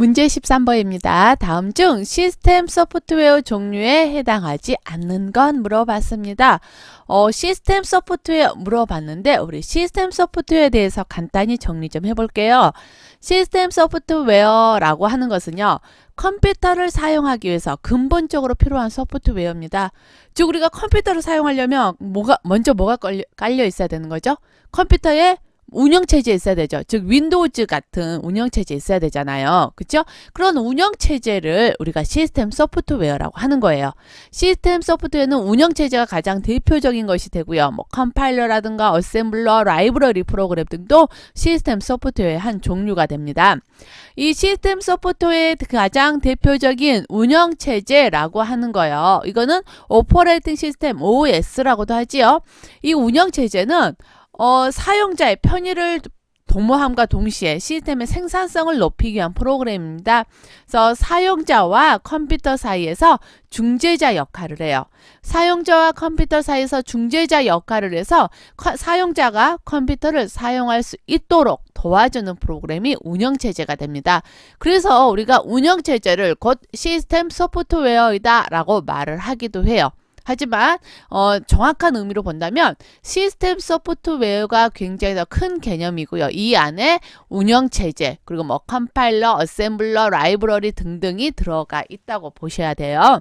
문제 13번입니다. 다음 중 시스템 소프트웨어 종류에 해당하지 않는 건 물어봤습니다. 어, 시스템 소프트웨어 물어봤는데 우리 시스템 소프트웨어에 대해서 간단히 정리 좀 해볼게요. 시스템 소프트웨어라고 하는 것은요. 컴퓨터를 사용하기 위해서 근본적으로 필요한 소프트웨어입니다. 즉 우리가 컴퓨터를 사용하려면 뭐가 먼저 뭐가 깔려, 있어야 되는 거죠? 컴퓨터에 운영체제 있어야 되죠. 즉 윈도우즈 같은 운영체제 있어야 되잖아요. 그렇죠? 그런 운영체제를 우리가 시스템 소프트웨어라고 하는 거예요. 시스템 소프트웨어는 운영체제가 가장 대표적인 것이 되고요. 뭐 컴파일러라든가 어셈블러, 라이브러리 프로그램 등도 시스템 소프트웨어의 한 종류가 됩니다. 이 시스템 소프트웨어의 가장 대표적인 운영체제라고 하는 거예요. 이거는 오퍼레이팅 시스템 OS라고도 하지요. 이 운영체제는 어, 사용자의 편의를 도모함과 동시에 시스템의 생산성을 높이기 위한 프로그램입니다. 그래서 사용자와 컴퓨터 사이에서 중재자 역할을 해요. 사용자와 컴퓨터 사이에서 중재자 역할을 해서 커, 사용자가 컴퓨터를 사용할 수 있도록 도와주는 프로그램이 운영체제가 됩니다. 그래서 우리가 운영체제를 곧 시스템 소프트웨어이다 라고 말을 하기도 해요. 하지만 어, 정확한 의미로 본다면 시스템 소프트웨어가 굉장히 더 큰 개념이고요. 이 안에 운영 체제 그리고 뭐 컴파일러, 어셈블러, 라이브러리 등등이 들어가 있다고 보셔야 돼요.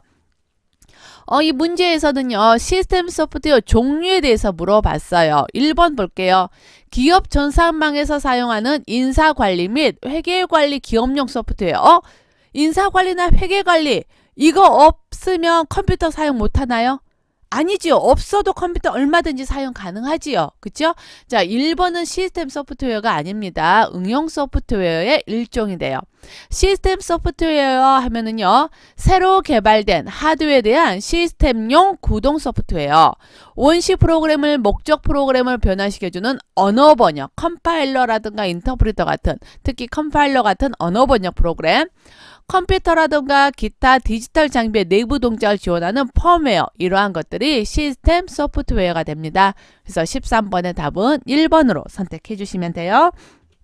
어, 이 문제에서는요, 시스템 소프트웨어 종류에 대해서 물어봤어요. 1번 볼게요. 기업 전산망에서 사용하는 인사관리 및 회계관리 기업용 소프트웨어. 어? 인사관리나 회계관리, 이거 없으면 컴퓨터 사용 못하나요? 아니지요. 없어도 컴퓨터 얼마든지 사용 가능하지요. 그죠? 자, 1번은 시스템 소프트웨어가 아닙니다. 응용 소프트웨어의 일종이 돼요. 시스템 소프트웨어 하면은요, 새로 개발된 하드웨어에 대한 시스템용 구동 소프트웨어, 원시 프로그램을 목적 프로그램을 변화시켜주는 언어 번역, 컴파일러라든가 인터프리터 같은, 특히 컴파일러 같은 언어 번역 프로그램, 컴퓨터라든가 기타 디지털 장비의 내부 동작을 지원하는 펌웨어 이러한 것들이 시스템 소프트웨어가 됩니다. 그래서 13번의 답은 1번으로 선택해 주시면 돼요.